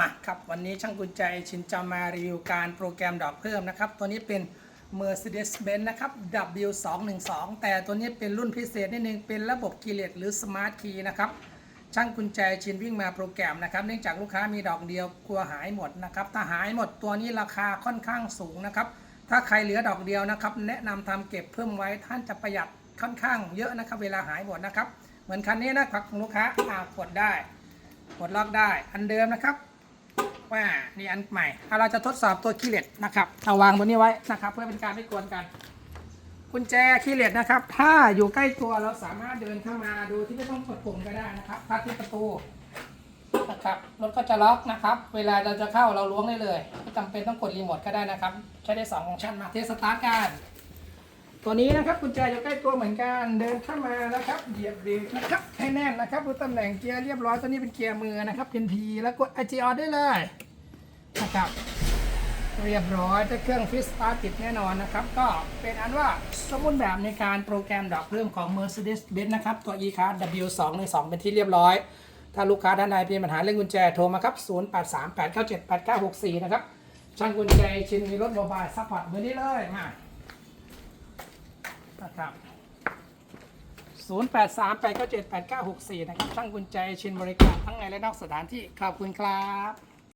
มาครับวันนี้ช่างกุญแจชินจะมารีวิวการโปรแกรมดอกเพิ่มนะครับ ตัวนี้เป็น Mercedes-Benz นะครับ W212 แต่ตัวนี้เป็นรุ่นพิเศษนิดนึงเป็นระบบคีย์เลสหรือ Smart Key นะครับช่างกุญแจชินวิ่งมาโปรแกรมนะครับ เนื่องจากลูกค้ามีดอกเดียวกลัวหายหมดนะครับถ้าหายหมดตัวนี้ราคาค่อนข้างสูงนะครับ ถ้าใครเหลือดอกเดียวนะครับ แนะนำทำเก็บเพิ่มไว้ท่านจะประหยัดค่อนข้างเยอะนะครับ เวลาหายหมดนะครับ เหมือนคันนี้นะครับของลูกค้าอากดได้กดล็อกได้อันเดิมนะครับ ว่านี่อันใหม่เราจะทดสอบตัวคีย์เลสนะครับเอาวางตัวนี้ไว้นะครับ เพื่อเป็นการไม่กวนกันกุญแจคีย์เลสนะครับ ถ้าอยู่ใกล้ตัวเราสามารถเดินเข้ามาดูที่ไม่ต้องกดปุ่มก็ได้นะครับพักที่ประตูนะครับรถก็จะล็อกนะครับ เวลาเราจะเข้าเราล้วงได้เลยไม่จำเป็นต้องกดรีโมทก็ได้นะครับ ใช้ได้สองฟังก์ชันมาเทสตาร์ทกันตัวนี้นะครับกุญแจอยู่ใกล้ตัวเหมือนกันเดินเข้ามานะครับเหยียบเบรกนะครับให้แน่นนะครับดูตำแหน่งเกียร์เรียบร้อยตัวนี้เป็นเกียร์มือนะครับเป็น P แล้วกด i g o ได้เลย นะครับ เรียบร้อยถ้าเครื่องฟิสตาร์ติดแน่นอนนะครับ ก็เป็นอันว่าสมบูรณ์แบบในการโปรแกรมดอกเพิ่มของ Mercedes-Benz นะครับ ตัว e-card W212 เป็นที่เรียบร้อย ถ้าลูกค้าท่านใดมีปัญหาเรื่องกุญแจโทรมาครับ 0838978964 นะครับช่างกุญแจชิ้นมีรถโมบายซัพพอร์ตมือนี้เลยมานะครับ0838978964 นะครับช่างกุญแจชินบริการทั้งในและนอกสถานที่ขอบคุณครับ